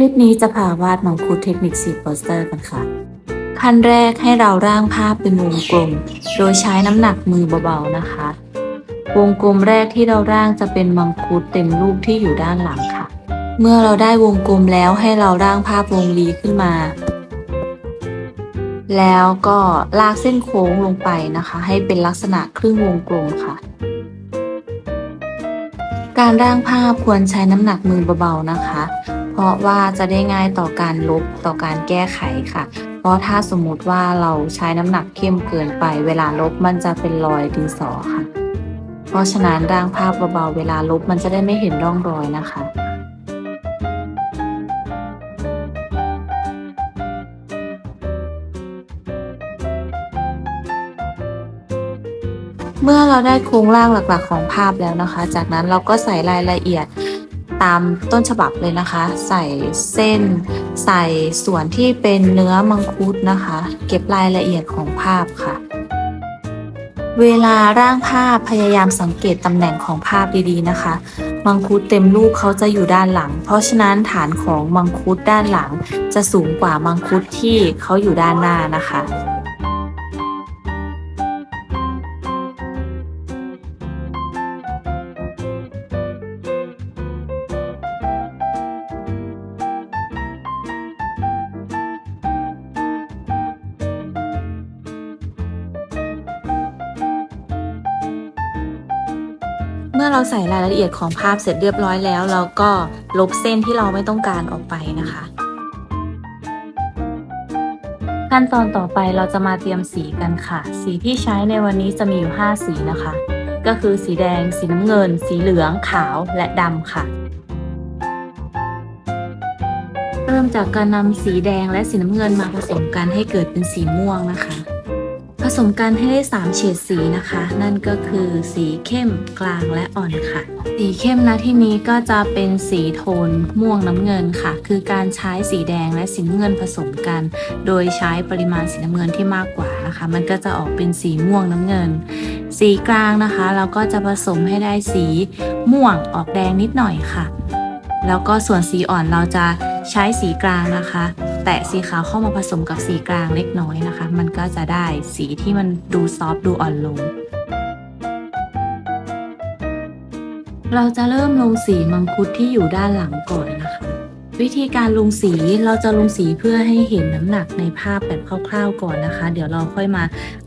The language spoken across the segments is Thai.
คลิปนี้จะพาวาดมังคุดเทคนิคสีโปสเตอร์กันค่ะ ขั้นแรกให้เราร่างภาพเป็นวงกลม โดยใช้น้ำหนักมือเบาๆนะคะ วงกลมแรกที่เราร่างจะเป็นมังคุดเต็มรูปที่อยู่ด้านหลังค่ะ เมื่อเราได้วงกลมแล้วให้เราร่างภาพวงรีขึ้นมา แล้วก็ลากเส้นโค้งลงไปนะคะ ให้เป็นลักษณะครึ่งวงกลมค่ะการร่างภาพควรใช้น้ำหนักมือเบาๆนะคะ เพราะว่าจะได้ง่ายต่อการลบต่อการแก้ไขค่ะ เพราะถ้าสมมุติว่าเราใช้น้ำหนักเข้มเกินไป เวลาลบมันจะเป็นรอยดินสอค่ะ เพราะฉะนั้นร่างภาพเบาๆเวลาลบมันจะได้ไม่เห็นร่องรอยนะคะเมื่อเราได้โครงร่างหลักๆของภาพแล้วนะคะ จากนั้นเราก็ใส่รายละเอียด ตามต้นฉบับเลยนะคะ ใส่เส้น ใส่ส่วนที่เป็นเนื้อมังคุดนะคะ เก็บรายละเอียดของภาพค่ะ เวลาร่างภาพพยายามสังเกตตำแหน่งของภาพดีๆนะคะ มังคุดเต็มลูกเขาจะอยู่ด้านหลัง เพราะฉะนั้นฐานของมังคุดด้านหลัง จะสูงกว่ามังคุดที่เขาอยู่ด้านหน้านะคะ เมื่อเราใส่รายละเอียดของภาพเสร็จเรียบร้อยแล้ว เราก็ลบเส้นที่เราไม่ต้องการออกไปนะคะ ขั้นตอนต่อไปเราจะมาเตรียมสีกันค่ะ สีที่ใช้ในวันนี้จะมีอยู่ 5 สีนะคะ ก็คือสีแดง สีน้ำเงิน สีเหลือง ขาวและดำค่ะ เริ่มจากการนำสีแดงและสีน้ำเงินมาผสมกันให้เกิดเป็นสีม่วงนะคะ สมกันให้ได้ 3 เฉดสีนะคะ นั่นก็คือสีเข้มกลางและอ่อนค่ะ สีเข้มนะที่นี้ก็จะเป็นสีโทนม่วงน้ำเงินค่ะ คือการใช้สีแดงและสีน้ำเงินผสมกัน โดยใช้ปริมาณสีน้ำเงินที่มากกว่านะคะ มันก็จะออกเป็นสีม่วงน้ำเงิน สีกลางนะคะ เราก็จะผสมให้ได้สีม่วงออกแดงนิดหน่อยค่ะ แล้วก็ส่วนสีอ่อนเราจะใช้สีกลางนะคะ แตะสีขาวเข้ามาผสมกับสีกลางเล็กน้อยนะคะ มันก็จะได้สีที่มันดูซอฟดูอ่อนลง เราจะเริ่มลงสีมังคุดที่อยู่ด้านหลังก่อนนะคะ วิธีการลงสีเราจะลงสีเพื่อให้เห็นน้ำหนักในภาพแบบคร่าวๆก่อนนะคะ เดี๋ยวเราค่อยมา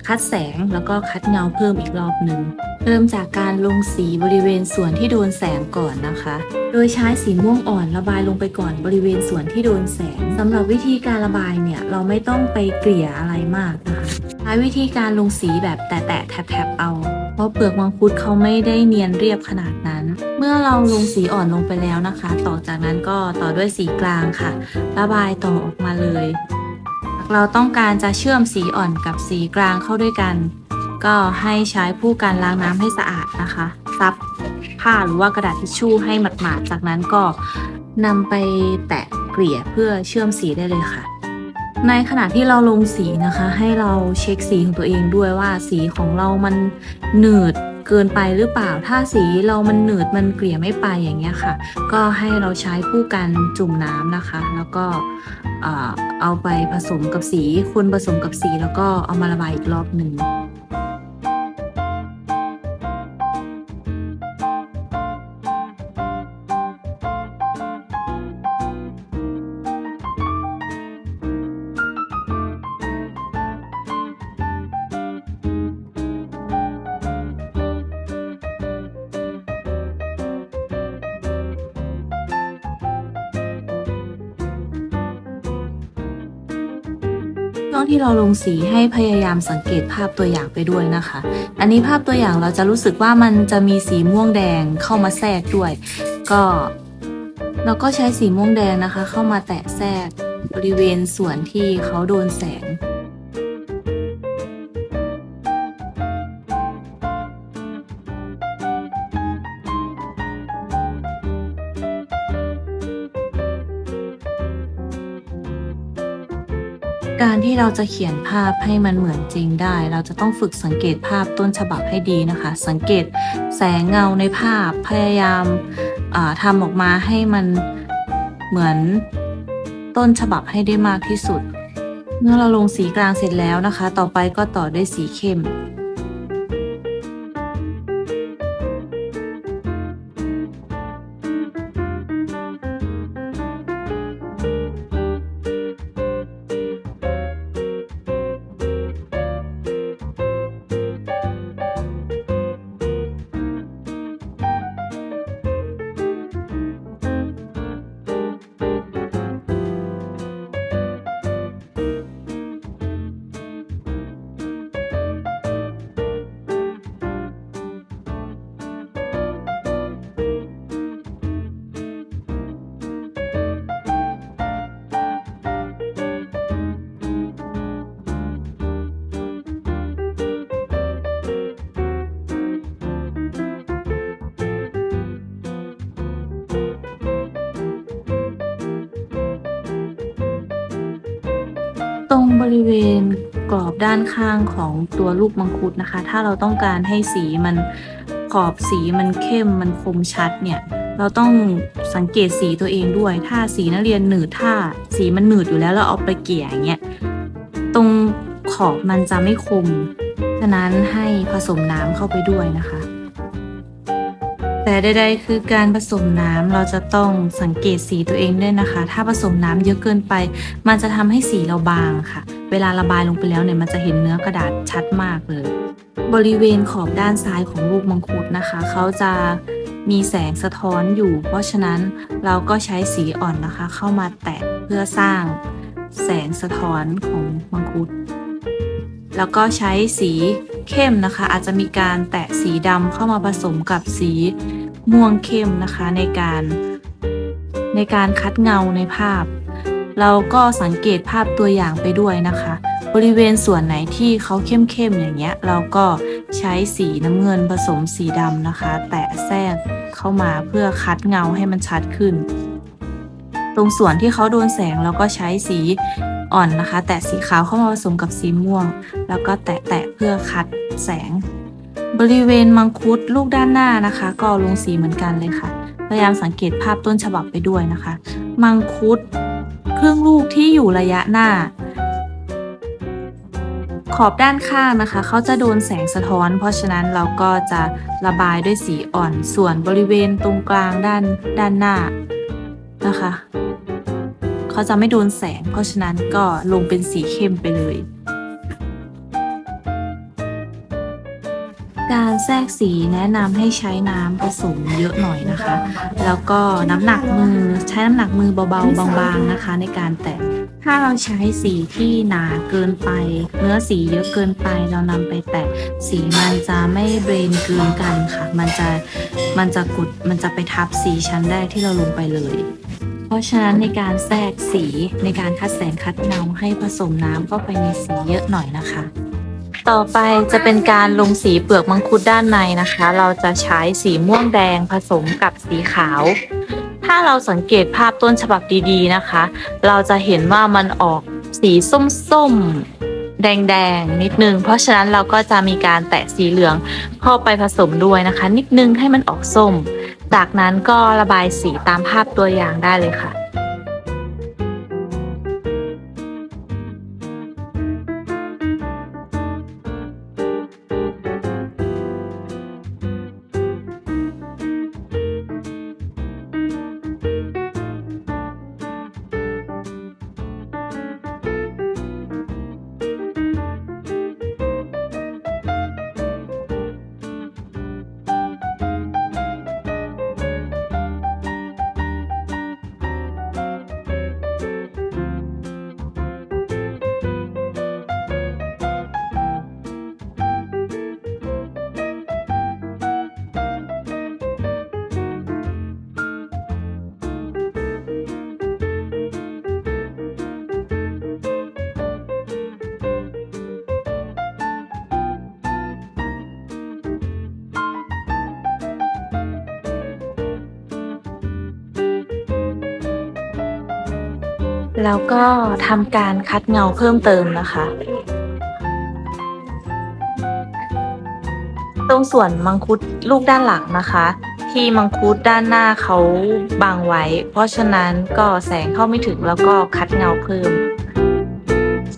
คัดแสงแล้วก็คัดเงาเพิ่มอีกรอบหนึ่ง เริ่มจากการลงสีบริเวณส่วนที่โดนแสงก่อนนะคะ โดยใช้สีม่วงอ่อนระบายลงไปก่อนบริเวณส่วนที่โดนแสงสำหรับวิธีการระบายเนี่ยเราไม่ต้องไปเกลี่ยอะไรมากนะคะใช้วิธีการลงสีแบบแตะๆแทบๆเอา เพราะเปลือกมังคุดเขาไม่ได้เนียนเรียบขนาดนั้น เมื่อเราลงสีอ่อนลงไปแล้วนะคะ ต่อจากนั้นก็ต่อด้วยสีกลางค่ะ ระบายต่อออกมาเลย เราต้องการจะเชื่อมสีอ่อนกับสีกลางเข้าด้วยกัน ก็ให้ใช้ผู้การล้างน้ำให้สะอาดนะคะ ซับผ้าหรือว่ากระดาษทิชชู่ให้หมาดๆจากนั้นก็นำไปแตะเกลี่ยเพื่อเชื่อมสีได้เลยค่ะ ในขณะที่เราลงสีนะคะ ให้เราเช็คสีของตัวเองด้วยว่าสีของเรามันหนืดเกินไปหรือเปล่า ถ้าสีเรามันหนืดมันเกลี่ยไม่ไปอย่างเงี้ยค่ะ ก็ให้เราใช้ผู้กันจุ่มน้ำนะคะ แล้วก็เอ่อเอาไปผสมกับสีคนผสมกับสีแล้วก็เอามาระบายอีกรอบหนึ่ง ช่วงที่เราลงสีให้พยายามสังเกตภาพตัวอย่างไปด้วยนะคะ อันนี้ภาพตัวอย่างเราจะรู้สึกว่ามันจะมีสีม่วงแดงเข้ามาแทรกด้วย ก็เราก็ใช้สีม่วงแดงนะคะ เข้ามาแตะแทรกบริเวณส่วนที่เขาโดนแสง การที่เราจะเขียนภาพให้มันเหมือนจริงได้ เราจะต้องฝึกสังเกตภาพต้นฉบับให้ดีนะคะ สังเกตแสงเงาในภาพพยายามาทำออกมาให้มันเหมือนต้นฉบับให้ได้มากที่สุด เมื่อเราลงสีกลางเสร็จแล้วนะคะ ต่อไปก็ต่อด้วยสีเข้ม ตรงบริเวณกรอบด้านข้างของตัวลูกมังคุดนะคะ ถ้าเราต้องการให้สีมันขอบสีมันเข้มมันคมชัดเนี่ย เราต้องสังเกตสีตัวเองด้วย ถ้าสีนักเรียนหนืดถ้าสีมันหนืดอยู่แล้วเราเอาไปเกลี่ยอย่างเงี้ยตรงขอบมันจะไม่คม ฉะนั้นให้ผสมน้ำเข้าไปด้วยนะคะ แต่ใดๆคือการผสมน้ำเราจะต้องสังเกตสีตัวเองด้วยนะคะ ถ้าผสมน้ำเยอะเกินไป มันจะทำให้สีเราบางค่ะ เวลาระบายลงไปแล้วเนี่ยมันจะเห็นเนื้อกระดาษชัดมากเลย บริเวณขอบด้านซ้ายของลูกมังคุดนะคะ เขาจะมีแสงสะท้อนอยู่ เพราะฉะนั้นเราก็ใช้สีอ่อนนะคะ เข้ามาแตะเพื่อสร้างแสงสะท้อนของมังคุด แล้วก็ใช้สี เข้มนะคะ อาจจะมีการแตะสีดำเข้ามาผสมกับสีม่วงเข้มนะคะในการในการคัดเงาในภาพ เราก็สังเกตภาพตัวอย่างไปด้วยนะคะ บริเวณส่วนไหนที่เขาเข้มๆอย่างเงี้ย เราก็ใช้สีน้ำเงินผสมสีดำนะคะ แตะแทรกเข้ามาเพื่อคัดเงาให้มันชัดขึ้น ตรงส่วนที่เขาโดนแสงเราก็ใช้สี อ่อนนะคะ แตะสีขาวเข้ามาผสมกับสีม่วง แล้วก็แตะๆเพื่อคัดแสง บริเวณมังคุดลูกด้านหน้านะคะ ก็ลงสีเหมือนกันเลยค่ะ พยายามสังเกตภาพต้นฉบับไปด้วยนะคะ มังคุดครึ่งลูกที่อยู่ระยะหน้า ขอบด้านข้างนะคะ เขาจะโดนแสงสะท้อน เพราะฉะนั้นเราก็จะระบายด้วยสีอ่อน ส่วนบริเวณตรงกลางด้านด้านหน้านะคะ เขาจะไม่โดนแสง เพราะฉะนั้นก็ลงเป็นสีเข้มไปเลย การแทรกสีแนะนำให้ใช้น้ำผสมเยอะหน่อยนะคะ แล้วก็น้ำหนักมือใช้น้ำหนักมือเบาๆบางๆนะคะ ในการแตะถ้าเราใช้สีที่หนาเกินไป เนื้อสีเยอะเกินไปเรานำไปแตะสีมันจะไม่เบรนเกินกันค่ะ มันจะมันจะกดมันจะไปทับสีชั้นแรกที่เราลงไปเลย เพราะฉะนั้นในการแทรกสีในการคัดแสงคัดเงาให้ผสมน้ำเข้าไปในสีเยอะหน่อยนะคะ ต่อไปจะเป็นการลงสีเปลือกมังคุดด้านในนะคะ เราจะใช้สีม่วงแดงผสมกับสีขาว ถ้าเราสังเกตภาพต้นฉบับดีๆนะคะ เราจะเห็นว่ามันออกสีส้มๆ แดงๆ นิดนึง เพราะฉะนั้นเราก็จะมีการแตะสีเหลืองเข้าไปผสมด้วยนะคะ นิดนึงให้มันออกส้ม จากนั้นก็ระบายสีตามภาพตัวอย่างได้เลยค่ะ แล้วก็ทำการคัดเงาเพิ่มเติมนะคะ ตรงส่วนมังคุดลูกด้านหลังนะคะ ที่มังคุดด้านหน้าเขาบังไว้ เพราะฉะนั้นก็แสงเข้าไม่ถึงแล้วก็คัดเงาเพิ่ม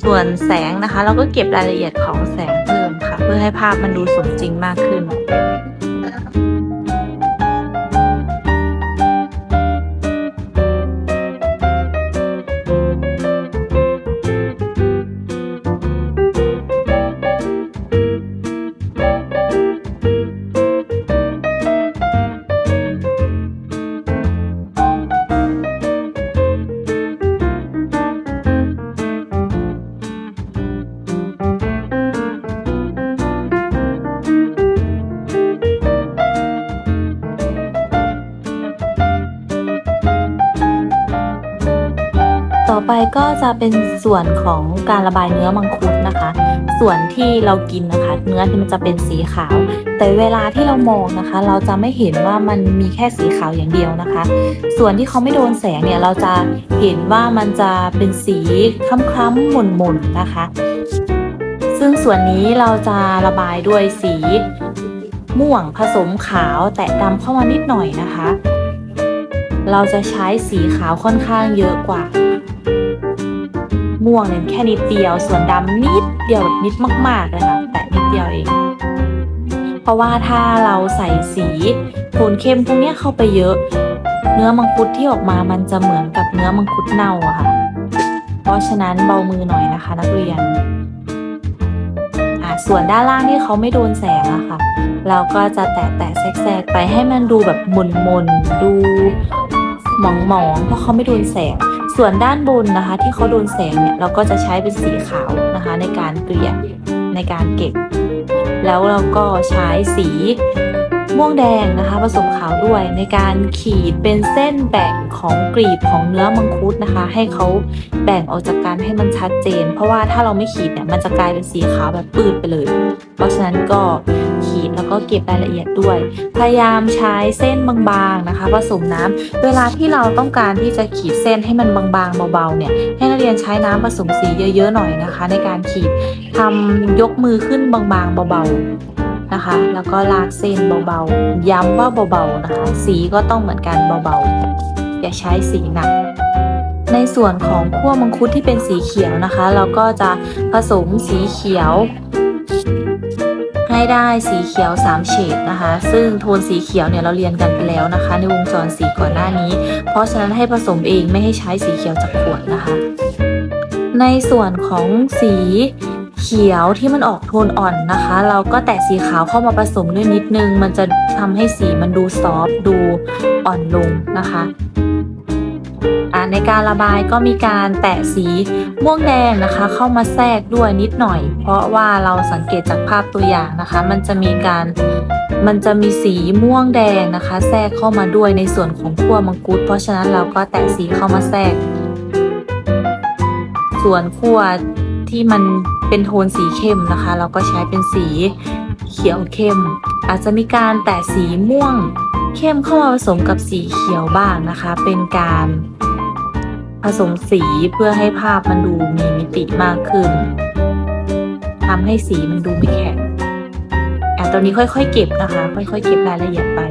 ส่วนแสงนะคะ เราก็เก็บรายละเอียดของแสงเพิ่มค่ะ เพื่อให้ภาพมันดูสมจริงมากขึ้น ต่อไปก็จะเป็นส่วนของการระบายเนื้อมังคุดนะคะ ส่วนที่เรากินนะคะ เนื้อที่มันจะเป็นสีขาว แต่เวลาที่เรามองนะคะ เราจะไม่เห็นว่ามันมีแค่สีขาวอย่างเดียวนะคะ ส่วนที่เขาไม่โดนแสงเนี่ยเราจะเห็นว่ามันจะเป็นสีคล้ำๆหม่นๆนะคะ ซึ่งส่วนนี้เราจะระบายด้วยสีม่วงผสมขาวแตะดำเข้ามานิดหน่อยนะคะ เราจะใช้สีขาวค่อนข้างเยอะกว่า ม่วงเนี่ยแค่นิดเดียว ส่วนดำนิดเดียวแบบนิดมากๆเลยค่ะแต่นิดเดียวเอง เพราะว่าถ้าเราใส่สีโทนเข้มพวกนี้เข้าไปเยอะ เนื้อมังคุดที่ออกมามันจะเหมือนกับเนื้อมังคุดเน่าอะค่ะ เพราะฉะนั้นเบามือหน่อยนะคะ นักเรียนอะส่วนด้านล่างที่เขาไม่โดนแสงอะค่ะ เราก็จะแตะแตะแทรกๆไปให้มันดูแบบมนมนดูหมองหมองเพราะเขาไม่โดนแสง ส่วนด้านบนนะคะ ที่เขาโดนแสงเนี่ยเราก็จะใช้เป็นสีขาวนะคะ ในการเกลี่ยในการเก็บ แล้วเราก็ใช้สี ม่วงแดงนะคะผสมขาวด้วยในการขีดเป็นเส้นแบ่งของกลีบของเนื้อมังคุดนะคะ ให้เขาแบ่งออกจากกันให้มันชัดเจน เพราะว่าถ้าเราไม่ขีดเนี่ยมันจะกลายเป็นสีขาวแบบปืดไปเลย เพราะฉะนั้นก็ขีดแล้วก็เก็บรายละเอียดด้วย พยายามใช้เส้นบางๆนะคะผสมน้ำเวลาที่เราต้องการที่จะขีดเส้นให้มันบางๆเบาๆเนี่ยให้นักเรียนใช้น้ำผสมสีเยอะๆหน่อยนะคะ ในการขีดทำยกมือขึ้นบางๆเบาๆ นะคะ แล้วก็ลากเส้นเบาๆ ย้ำว่าเบาๆนะคะ สีก็ต้องเหมือนกันเบาๆ อย่าใช้สีหนัก ในส่วนของขั้วมังคุดที่เป็นสีเขียวนะคะ เราก็จะผสมสีเขียว ให้ได้สีเขียว 3 เฉดนะคะ ซึ่งโทนสีเขียวเนี่ยเราเรียนกันไปแล้วนะคะ ในวงจรสีก่อนหน้านี้ เพราะฉะนั้นให้ผสมเองไม่ให้ใช้สีเขียวจากขวดนะคะ ในส่วนของสี เขียวที่มันออกโทนอ่อนนะคะ เราก็แตะสีขาวเข้ามาผสมด้วยนิดนึง มันจะทำให้สีมันดูซอฟดูอ่อนลงนะคะในการระบายก็มีการแตะสีม่วงแดงนะคะ เข้ามาแทรกด้วยนิดหน่อย เพราะว่าเราสังเกตจากภาพตัวอย่างนะคะ มันจะมีการมันจะมีสีม่วงแดงนะคะ แทรกเข้ามาด้วยในส่วนของขั้วมังคุดเพราะฉะนั้นเราก็แตะสีเข้ามาแทรก ส่วนขั้ว ที่มันเป็นโทนสีเข้มนะคะ เราก็ใช้เป็นสีเขียวเข้ม อาจจะมีการแตะสีม่วงเข้มเข้ามาผสมกับสีเขียวบ้างนะคะ เป็นการผสมสีเพื่อให้ภาพมันดูมีมิติมากขึ้นทำให้สีมันดูไม่แข็งอะตอนนี้ค่อยๆเก็บนะคะ ค่อยๆเก็บรายละเอียดไป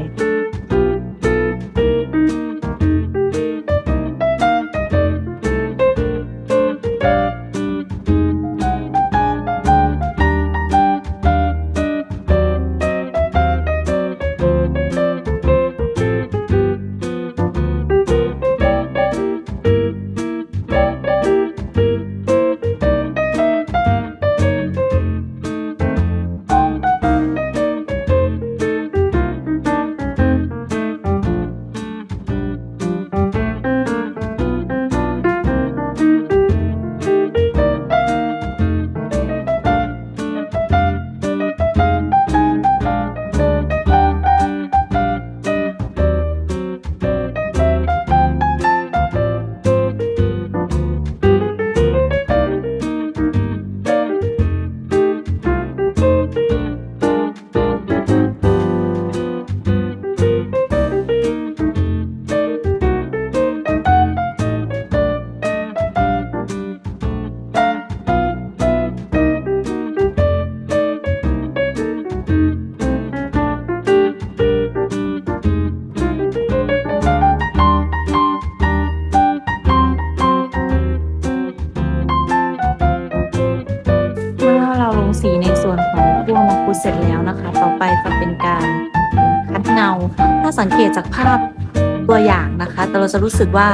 เสร็จแล้วนะคะ ต่อไปจะเป็นการคัดเงา ถ้าสังเกตจากภาพตัวอย่างนะคะ แต่เราจะรู้สึกว่า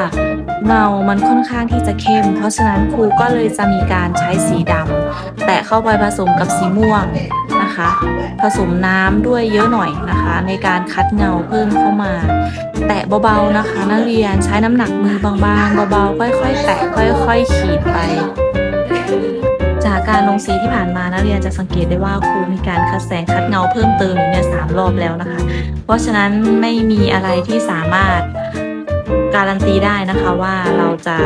เงา มันค่อนข้างที่จะเข้ม เพราะฉะนั้นครูก็เลยจะมีการใช้สีดำแตะเข้าไปผสมกับสีม่วงนะคะ ผสมน้ำด้วยเยอะหน่อยนะคะ ในการคัดเงาเพิ่มเข้ามา แตะเบาๆนะคะ นักเรียนใช้น้ำหนักมือบางๆเบาๆค่อยๆ แตะค่อยๆขีดไป จากการลงสีที่ผ่านมานักเรียนจะสังเกตได้ว่าครูมีการคัดแสงคัดเงาเพิ่มเติมอยู่เนี่ยสามรอบแล้วนะคะ เพราะฉะนั้นไม่มีอะไรที่สามารถการันตีได้นะคะว่าเราจะ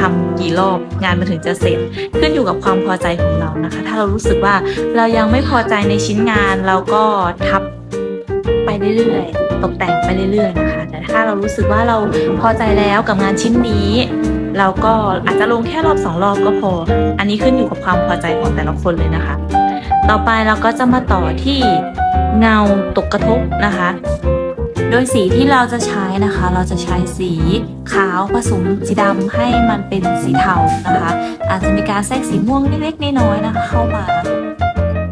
ทำกี่รอบงานมันถึงจะเสร็จ ขึ้นอยู่กับความพอใจของเรานะคะ ถ้าเรารู้สึกว่าเรายังไม่พอใจในชิ้นงานเราก็ทับไปเรื่อยๆตกแต่งไปเรื่อยๆนะคะ แต่ถ้าเรารู้สึกว่าเราพอใจแล้วกับงานชิ้นนี้ เราก็อาจจะลงแค่รอบสองรอบก็พอ อันนี้ขึ้นอยู่กับความพอใจของแต่ละคนเลยนะคะ ต่อไปเราก็จะมาต่อที่เงาตกกระทบนะคะ โดยสีที่เราจะใช้นะคะ เราจะใช้สีขาวผสมสีดำให้มันเป็นสีเทานะคะ อาจจะมีการแทรกสีม่วงเล็กๆน้อยๆนะคะ เข้ามา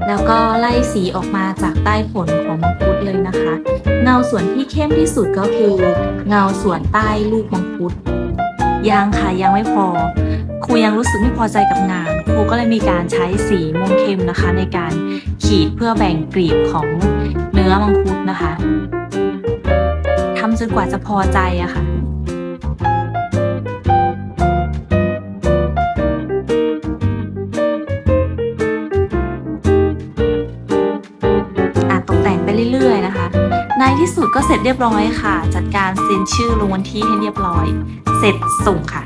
แล้วก็ไล่สีออกมาจากใต้ผลของมังคุดเลยนะคะ เงาส่วนที่เข้มที่สุดก็คือ เงาส่วนใต้ลูกมังคุด ยังค่ะยังไม่พอ ครูยังรู้สึกไม่พอใจกับงาน ครูก็เลยมีการใช้สีม่วงเข้มนะคะ ในการขีดเพื่อแบ่งกลีบของเนื้อมังคุดนะคะทำจนกว่าจะพอใจอะค่ะ ก็เสร็จเรียบร้อยค่ะ จัดการเซ็นชื่อลงวันที่ให้เรียบร้อย เสร็จส่งค่ะ